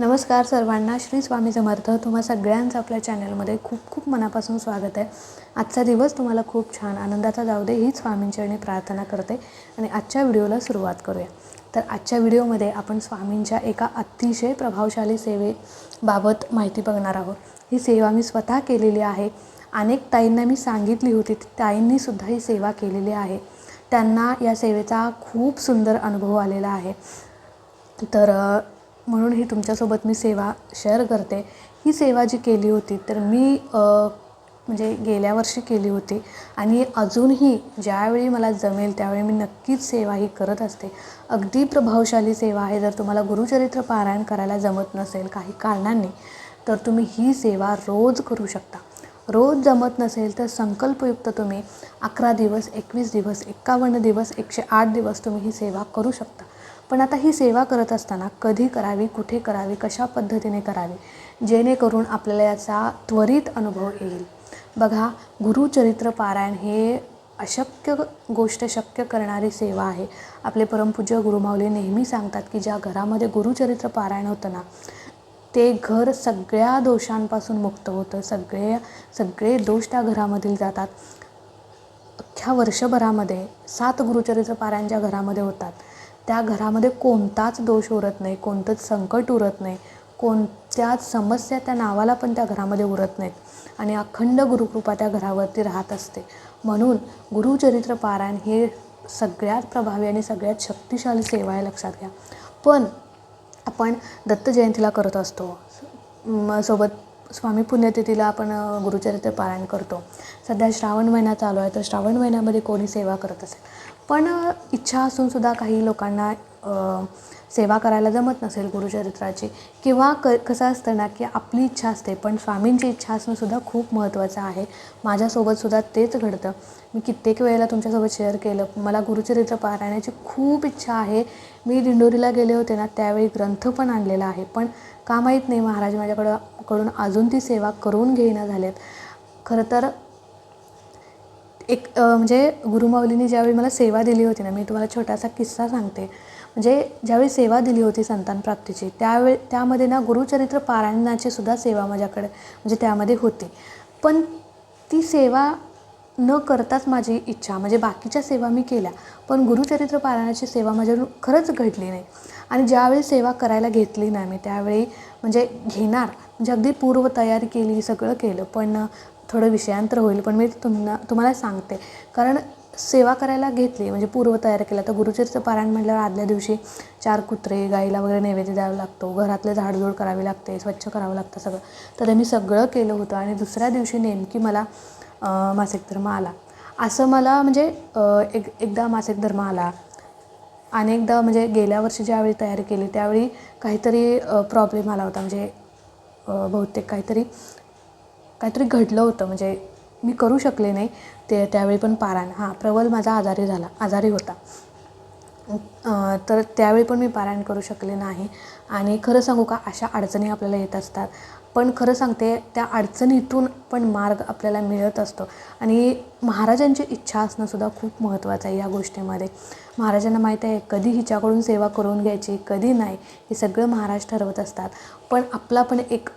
नमस्कार सर्वांना श्री स्वामी समर्थ. तुम्हा सगळ्यांचं आपल्या चॅनलमध्ये खूप खूप मनापासून स्वागत आहे. आजचा दिवस तुम्हाला खूप छान आनंदाचा जाऊ दे हीच आणि प्रार्थना करते आणि आजच्या व्हिडिओला सुरुवात करूया. तर आजच्या व्हिडिओमध्ये आपण स्वामींच्या एका अतिशय प्रभावशाली सेवेबाबत माहिती बघणार आहोत. ही सेवा मी स्वतः केलेली आहे. अनेक ताईंना मी सांगितली होती ताईंनीसुद्धा ही सेवा केलेली आहे. त्यांना या सेवेचा खूप सुंदर अनुभव आलेला आहे. तर म्हणून ही तुमच्यासोबत मी सेवा शेअर करते. ही सेवा जी केली होती तर मी म्हणजे गेल्या वर्षी केली होती. आणि अजूनही ज्यावेळी मला जमेल त्यावेळी मी नक्कीच सेवा ही करत असते. अगदी प्रभावशाली सेवा आहे. जर तुम्हाला गुरुचरित्र पारायण करायला जमत नसेल काही कारणांनी तर तुम्ही ही सेवा रोज करू शकता. रोज जमत नसेल तर संकल्पयुक्त तुम्ही अकरा दिवस एकवीस दिवस एक्कावन्न दिवस एकशे आठ दिवस तुम्ही ही सेवा करू शकता. पण आता ही सेवा करत असताना कधी करावी कुठे करावी कशा पद्धतीने करावी जेणेकरून आपल्याला याचा त्वरित अनुभव येईल. बघा गुरुचरित्र पारायण हे अशक्य गोष्ट शक्य करणारी सेवा आहे. आपले परमपूज्य गुरुमाऊली नेहमी सांगतात की ज्या घरामध्ये गुरुचरित्र पारायण होतं ना ते घर सगळ्या दोषांपासून मुक्त होतं. सगळे सगळे दोष त्या घरामधील जातात. अख्ख्या वर्षभरामध्ये सात गुरुचरित्र पारायण ज्या घरामध्ये होतात त्या घरामध्ये कोणताच दोष उरत नाही कोणतंच संकट उरत नाही कोणत्याच समस्या त्या नावाला पण त्या घरामध्ये उरत नाहीत. आणि अखंड गुरुकृपा त्या घरावरती राहत असते. म्हणून गुरुचरित्र पारायण हे सगळ्यात प्रभावी आणि सगळ्यात शक्तिशाली सेवा आहे लक्षात घ्या. पण आपण दत्त जयंतीला करत असतो. म सोबत स्वामी पुण्यतिथीला आपण गुरुचरित्र पारायण करतो. सध्या श्रावण महिना चालू आहे तर श्रावण महिन्यामध्ये कोणी सेवा करत असेल? पण इच्छा असूनसुद्धा काही लोकांना सेवा करायला जमत नसेल गुरुचरित्राची. किंवा क कसं असतं ना की आपली इच्छा असते पण स्वामींची इच्छा असणंसुद्धा खूप महत्त्वाचं आहे. माझ्यासोबतसुद्धा तेच घडतं. मी कित्येक वेळेला तुमच्यासोबत शेअर केलं. मला गुरुचरित्र पारायणाची खूप इच्छा आहे. मी दिंडोरीला गेले होते ना त्यावेळी ग्रंथ पण आणलेला आहे. पण का माहीत नाही महाराज माझ्याकडं कडून अजून ती सेवा करून घेईना झालेत खरं तर एक म्हणजे गुरुमाऊलींनी ज्यावेळी मला सेवा दिली होती ना मी तुम्हाला छोटासा किस्सा सांगते. म्हणजे ज्यावेळी सेवा दिली होती संतान प्राप्तीची त्यावेळी त्यामध्ये ना गुरुचरित्र पारायणाची सुद्धा सेवा माझ्याकडे म्हणजे त्यामध्ये होती. पण ती सेवा न करताच माझी इच्छा म्हणजे बाकीच्या सेवा मी केल्या पण गुरुचरित्र पारायणाची सेवा माझ्याकडून खरंच घडली नाही. आणि ज्यावेळी सेवा करायला घेतली ना मी त्यावेळी म्हणजे घेणार म्हणजे अगदी पूर्व तयारी केली सगळं केलं. पण थोडं विषयांतर होईल पण मी तुम्हाला तुम्हाला सांगते. कारण सेवा करायला घेतली म्हणजे पूर्व तयार केला तर गुरुचरित्र पारायण म्हटल्यावर आदल्या दिवशी चार कुत्रे गाईला वगैरे नैवेद्य द्यावा लागतो घरातले झाडझूड करावी लागते स्वच्छ करावं लागतं सगळं. तर मी सगळं केलं होतं आणि दुसऱ्या दिवशी नेमकी मला मासिक धर्म आला. असं मला म्हणजे एक एकदा मासिक धर्म आला. अनेकदा म्हणजे गेल्या वर्षी ज्यावेळी तयारी केली त्यावेळी काहीतरी प्रॉब्लेम आला होता. म्हणजे बहुतेक काहीतरी काहीतरी घडलं होतं म्हणजे मी करू शकले नाही. ते त्यावेळी पण पारायण हां प्रबल माझा आजारी झाला आजारी होता. तर त्यावेळी पण मी पारायण करू शकले नाही. आणि खरं सांगू का अशा अडचणी आपल्याला येत असतात. पण खरं सांगते त्या अडचणीतून पण मार्ग आपल्याला मिळत असतो. आणि महाराजांची इच्छा असणंसुद्धा खूप महत्त्वाचं आहे या गोष्टीमध्ये. महाराजांना माहीत आहे कधी हिच्याकडून सेवा करून घ्यायची कधी नाही हे सगळं महाराज ठरवत असतात. पण आपला पण एक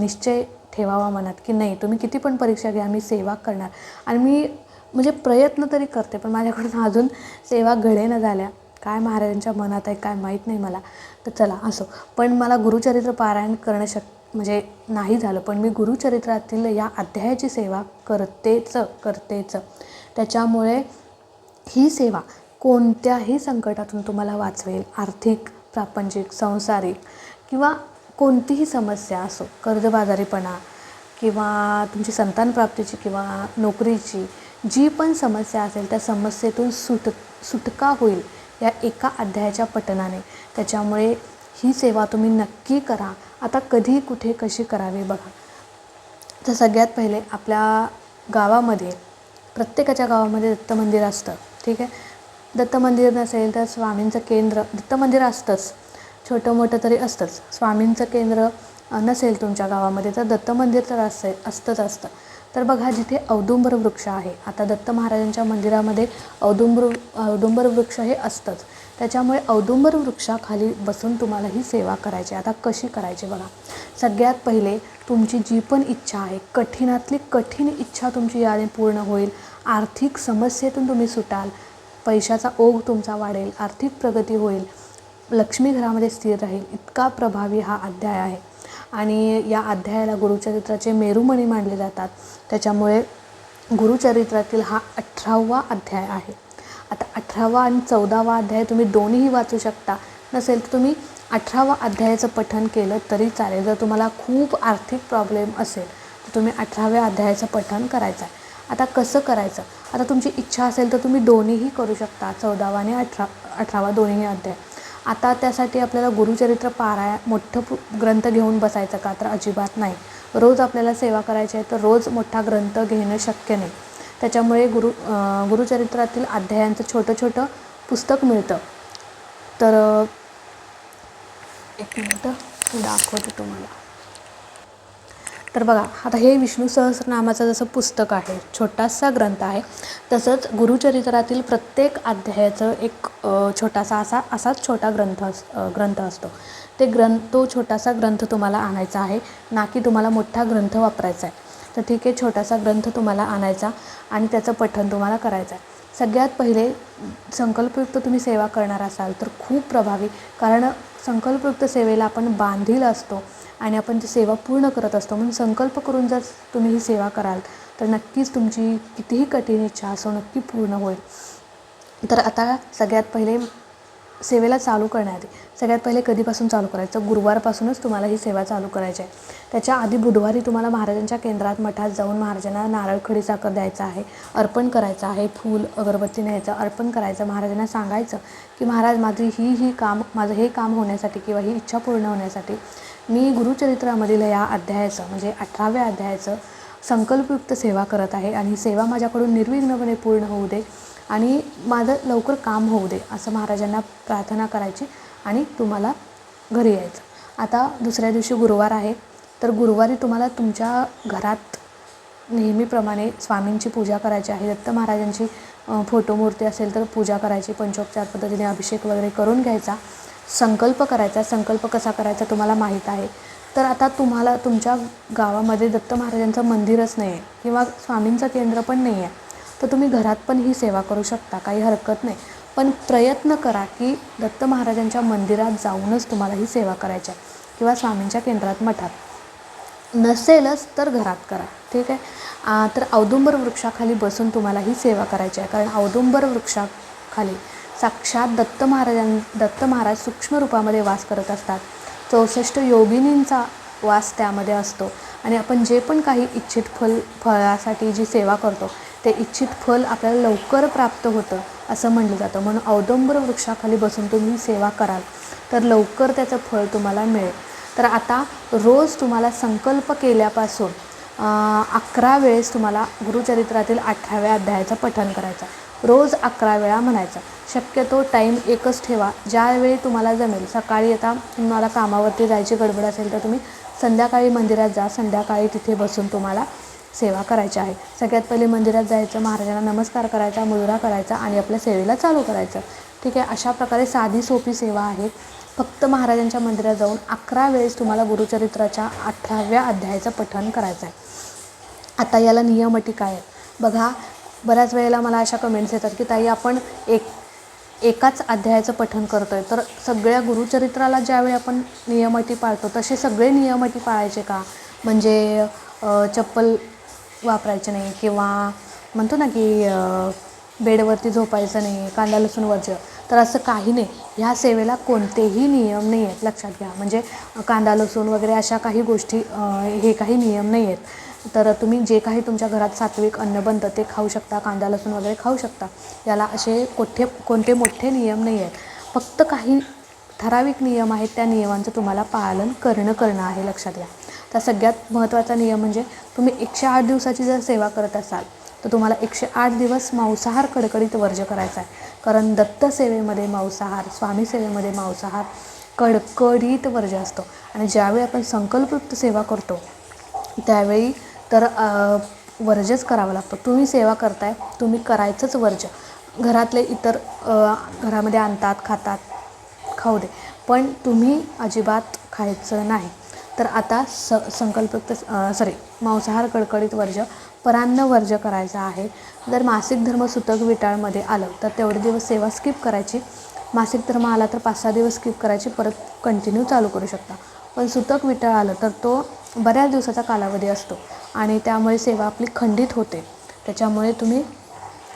निश्चय ठेवावा मनात की नाही तुम्ही किती पण परीक्षा घ्या मी सेवा करणार. आणि मी म्हणजे प्रयत्न तरी करते पण माझ्याकडून अजून सेवा घडेना झाल्या. काय महाराजांच्या मनात आहे काय माहीत नाही मला. तर चला असो. पण मला गुरुचरित्र पारायण करणं शक म्हणजे नाही झालं. पण मी गुरुचरित्रातील या अध्यायाची सेवा करतेच करतेच. त्याच्यामुळे ही सेवा कोणत्याही संकटातून तुम्हाला वाचवेल. आर्थिक प्रापंचिक संसारिक किंवा कोणतीही समस्या असो कर्जबाजारीपणा किंवा तुमची संतान प्राप्तीची किंवा नोकरीची जी पण समस्या असेल त्या समस्येतून सुट सुटका होईल या एका अध्यायाच्या पठणाने त्याच्यामुळे ही सेवा तुम्ही नक्की करा. आता कधी कुठे कशी करावी बघा. तर सगळ्यात पहिले आपल्या गावामध्ये प्रत्येकाच्या गावामध्ये दत्त मंदिर असतं ठीक आहे? दत्त मंदिर नसेल तर स्वामींचं केंद्र दत्त मंदिर असतंच. छोटं मोठं तरी असतंच. स्वामींचं केंद्र नसेल तुमच्या गावामध्ये तर दत्त मंदिर तर असेल असतंच असतं. तर बघा जिथे औदुंबर वृक्ष आहे आता दत्त महाराजांच्या मंदिरामध्ये औदुंबर औदुंबर वृक्ष हे असतंच. त्याच्यामुळे औदुंबर वृक्षाखाली बसून तुम्हाला ही सेवा करायची आता कशी करायची बघा. सगळ्यात पहिले तुमची जी पण इच्छा आहे कठीणातली कठीण इच्छा तुमची याने पूर्ण होईल. आर्थिक समस्येतून तुम्ही सुटाल. पैशाचा ओघ तुमचा वाढेल. आर्थिक प्रगती होईल. लक्ष्मी घरामध्ये स्थिर राहील इतका प्रभावी हा अध्याय आहे. आणि या अध्यायाला गुरुचरित्राचे मेरुमणी मानले जातात. त्याच्यामुळे गुरुचरित्रातील हा अठरावा अध्याय आहे. आता अठरावा आणि चौदावा अध्याय तुम्ही दोन्हीही वाचू शकता. नसेल तर तुम्ही अठरावा अध्यायाचं पठन केलं तरी चालेल. जर तुम्हाला खूप आर्थिक प्रॉब्लेम असेल तर तुम्ही अठराव्या अध्यायाचं पठन करायचं आहे आता कसं करायचं? आता तुमची इच्छा असेल तर तुम्ही दोन्हीही करू शकता. चौदावा आणि अठरा अठरावा दोन्हीही अध्याय. आता त्यासाठी आपल्याला गुरुचरित्र पारायण मोठं पु ग्रंथ घेऊन बसायचं का? तर अजिबात नाही. रोज आपल्याला सेवा करायची आहे तर रोज मोठा ग्रंथ घेणं शक्य नाही. त्याच्यामुळे गुरु गुरुचरित्रातील अध्यायांचं छोटं छोटं पुस्तक मिळतं. तर एक मिनटं दाखवते तुम्हाला. तर बघा आता हे विष्णू सहस्रनामाचं जसं पुस्तक आहे छोटासा ग्रंथ आहे तसंच गुरुचरित्रातील प्रत्येक अध्यायाचं एक छोटासा असा असाच छोटा ग्रंथ अस ग्रंथ असतो. ते ग्रंथ तो छोटासा ग्रंथ तुम्हाला आणायचा आहे ना की तुम्हाला मोठा ग्रंथ वापरायचा आहे. तर ठीक आहे छोटासा ग्रंथ तुम्हाला आणायचा आणि त्याचं पठण तुम्हाला करायचं आहे. सगळ्यात पहिले संकल्पयुक्त तुम्ही सेवा करणार असाल तर खूप प्रभावी कारण संकल्पयुक्त सेवेला आपण बांधील असतो आणि आपण ती सेवा पूर्ण करत असतो. म्हणून संकल्प करून जर तुम्ही ही सेवा कराल तर नक्कीच तुमची कितीही कठीण इच्छा असो नक्की पूर्ण होईल. तर आता सगळ्यात पहिले सेवेला चालू करण्याआधी सगळ्यात पहिले कधीपासून चालू करायचं? गुरुवारपासूनच तुम्हाला ही सेवा चालू करायची आहे. त्याच्या आधी बुधवारी तुम्हाला महाराजांच्या केंद्रात मठात जाऊन महाराजांना नारळ खडी साखर द्यायचा आहे अर्पण करायचं आहे फूल अगरबत्ती न्यायचं अर्पण करायचं महाराजांना सांगायचं की महाराज माझी ही ही काम माझं हे काम होण्यासाठी किंवा ही इच्छा पूर्ण होण्यासाठी मी गुरुचरित्रामधील या अध्यायाचं म्हणजे अठराव्या अध्यायाचं संकल्पयुक्त सेवा करत आहे आणि सेवा माझ्याकडून निर्विघ्नपणे पूर्ण होऊ दे. आणि माझं लवकर काम होऊ दे असं महाराजांना प्रार्थना करायची आणि तुम्हाला घरी यायचं. आता दुसऱ्या दिवशी गुरुवार आहे तर गुरुवारी तुम्हाला तुमच्या घरात नेहमीप्रमाणे स्वामींची पूजा करायची आहे. दत्त महाराजांची फोटो मूर्ती असेल तर पूजा करायची पंचोपचार पद्धतीने अभिषेक वगैरे करून घ्यायचा. संकल्प करायचा. संकल्प कसा करायचा तुम्हाला माहीत आहे. तर आता तुम्हाला तुमच्या गावामध्ये दत्त महाराजांचं मंदिरच नाही आहे किंवा स्वामींचं केंद्र पण नाही आहे तर तुम्ही घरात पण ही सेवा करू शकता काही हरकत नाही. पण प्रयत्न करा की दत्त महाराजांच्या मंदिरात जाऊनच तुम्हाला ही सेवा करायची आहे किंवा स्वामींच्या केंद्रात मठात. नसेलच तर घरात करा ठीक आहे? तर औदुंबर वृक्षाखाली बसून तुम्हाला ही सेवा करायची आहे. कारण औदुंबर वृक्षाखाली साक्षात दत्त महाराजां दत्त महाराज सूक्ष्म रूपामध्ये वास करत असतात. चौसष्ट योगिनींचा वास त्यामध्ये असतो. आणि आपण जे पण काही इच्छित फल फळासाठी जी सेवा करतो ते इच्छित फल आपल्याला लवकर प्राप्त होतं असं म्हणलं जातं. म्हणून औदंबर वृक्षाखाली बसून तुम्ही सेवा कराल तर लवकर त्याचं फळ तुम्हाला मिळेल. तर आता रोज तुम्हाला संकल्प केल्यापासून अकरा वेळेस तुम्हाला गुरुचरित्रातील अठराव्या अध्यायाचं पठन करायचं. रोज अकरा वेळा म्हणायचं. शक्यतो टाईम एकच ठेवा. ज्यावेळी तुम्हाला जमेल. सकाळी आता तुम्हाला कामावरती जायची गडबड असेल तर तुम्ही संध्याकाळी मंदिरात जा. संध्याकाळी तिथे बसून तुम्हाला सेवा करायची आहे. सगळ्यात पहिले मंदिरात जायचं महाराजांना नमस्कार करायचा मुजरा करायचा आणि आपल्या सेवेला चालू करायचं. ठीक आहे? अशा प्रकारे साधी सोपी सेवा आहे. फक्त महाराजांच्या मंदिरात जाऊन अकरा वेळेस तुम्हाला गुरुचरित्राच्या अठराव्या अध्यायाचं पठण करायचं आहे आता याला नियम अटी काय आहेत? बघा बऱ्याच वेळेला मला अशा कमेंट्स येतात की ताई आपण एक एकाच अध्यायाचं पठण करतो आहे तर सगळ्या गुरुचरित्राला ज्यावेळी आपण नियम अटी पाळतो तसे सगळे नियम अटी पाळायचे का? म्हणजे चप्पल वापरायचे नाही किंवा म्हणतो ना की बेडवरती झोपायचं नाही कांदा लसूण वरचं तर असं काही नाही. ह्या सेवेला कोणतेही नियम नाही आहेत लक्षात घ्या. म्हणजे कांदा लसूण वगैरे अशा काही गोष्टी हे काही नियम नाही आहेत तर तुम्ही जे काही तुमच्या घरात सात्विक अन्न बनतं ते खाऊ शकता कांदा लसूण वगैरे खाऊ शकता. याला असे कोठे कोणते मोठे नियम नाही आहेत फक्त काही ठराविक नियम आहेत त्या नियमांचं तुम्हाला पालन करणं करणं आहे लक्षात घ्या. तर सगळ्यात महत्त्वाचा नियम म्हणजे तुम्ही एकशे आठ दिवसाची जर सेवा करत असाल तर तुम्हाला एकशे आठ दिवस मांसाहार कडकडीत वर्ज करायचा आहे. कारण दत्त सेवेमध्ये मांसाहार स्वामी सेवेमध्ये मांसाहार कडकडीत वर्ज असतो. आणि ज्यावेळी आपण संकल्पयुक्त सेवा करतो त्यावेळी तर वर्जच करावं लागतं. तुम्ही सेवा करताय तुम्ही करायचंच वर्ज घरातले इतर घरामध्ये आणतात खातात खाऊ दे. पण तुम्ही अजिबात खायचं नाही. तर आता स संकल्पयुक्त सॉरी मांसाहार कडकडीत वर्ज परान्न वर्ज करायचं आहे. जर मासिक धर्म सुतक विटाळमध्ये आलं तर तेवढे दिवस सेवा स्किप करायची. मासिक धर्म आला तर पाच सहा दिवस स्किप करायची परत कंटिन्यू चालू करू शकता. पण सुतक विटाळ आलं तर तो बऱ्याच दिवसाचा कालावधी असतो आणि त्यामुळे सेवा आपली खंडित होते. त्याच्यामुळे तुम्ही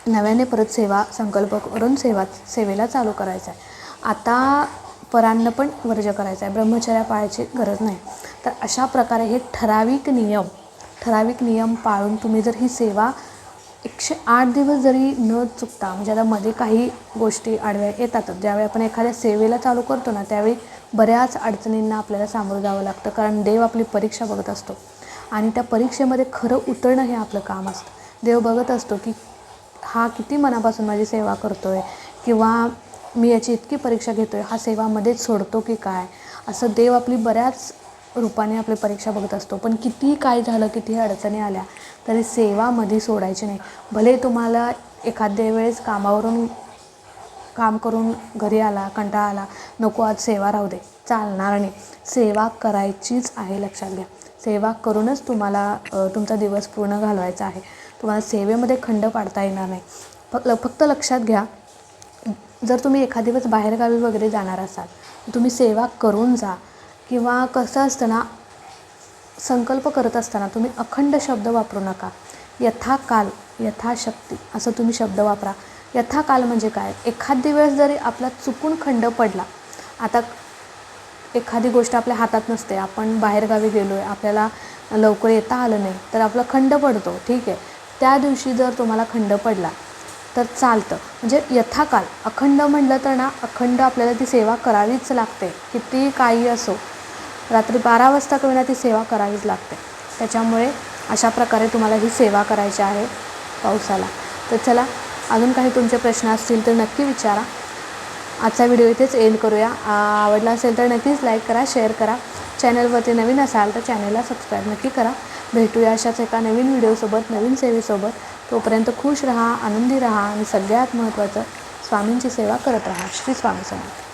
नव्याने परत सेवा संकल्प करून सेवा सेवेला चालू करायचा आहे. आता परांना पण वर्ज करायचं आहे. ब्रह्मचर्या पाळायची गरज नाही. तर अशा प्रकारे हे ठराविक नियम ठराविक नियम पाळून तुम्ही जर ही सेवा एकशे आठ दिवस जरी न चुकता म्हणजे आता मध्ये काही गोष्टी आडव्या येतातच ज्यावेळी आपण एखाद्या सेवेला चालू करतो ना त्यावेळी बऱ्याच अडचणींना आपल्याला सामोरं जावं लागतं कारण देव आपली परीक्षा बघत असतो. आणि त्या परीक्षेमध्ये खरं उतरणं हे आपलं काम असतं. देव बघत असतो की हा किती मनापासून माझी सेवा करतो आहे किंवा मी याची इतकी परीक्षा घेतो आहे हा सेवामध्येच सोडतो की काय? असं देव आपली बऱ्याच रूपाने आपली परीक्षा बघत असतो. पण कितीही काय झालं कितीही अडचणी आल्या तरी सेवामध्ये सोडायची नाही. भले तुम्हाला एखाद्या वेळेस कामावरून काम करून घरी आला कंटाळा आला नको आज सेवा राहू दे. चालणार नाही. सेवा करायचीच आहे लक्षात घ्या. सेवा करूनच तुम्हाला तुमचा दिवस पूर्ण घालवायचा आहे. तुम्हाला सेवेमध्ये खंड पाडता येणार नाही. फक्त फक्त लक्षात घ्या जर तुम्ही एखाद दिवस बाहेरगावी वगैरे जाणार असाल तुम्ही सेवा करून जा किंवा कसं असतं ना संकल्प करत असताना तुम्ही अखंड शब्द वापरू नका. यथाकाल यथाशक्ती असं तुम्ही शब्द वापरा. यथाकाल म्हणजे काय? एखादी वेळेस जरी आपला चुकून खंड पडला आता एखादी गोष्ट आपल्या हातात नसते आपण बाहेरगावी गेलो आहे आपल्याला लवकर येता आलं नाही तर आपला खंड पडतो ठीक आहे? त्या दिवशी जर तुम्हाला खंड पडला तर चालतं. म्हणजे यथाकाल अखंड म्हणलं तर ना अखंड आपल्याला ती सेवा करावीच लागते. किती काही असो रात्री बारा वाजता कविना ती सेवा करावीच लागते. त्याच्यामुळे अशा प्रकारे तुम्हाला ही सेवा करायची आहे पावसाला. तर चला अजून काही तुमचे प्रश्न असतील तर नक्की विचारा. आजचा व्हिडिओ इथेच एंड करूया. आवडला असेल तर नक्कीच लाईक करा शेअर करा. चॅनलवरती नवीन असाल तर चॅनलला सबस्क्राईब नक्की करा. भेटूया अशाच एका नवीन व्हिडिओसोबत नवीन सेवेसोबत तोपर्यंत खुश रहा आनंदी रहा आणि सगळ्यात महत्त्वाचं स्वामींची सेवा करत राहा. श्री स्वामी समर्थ.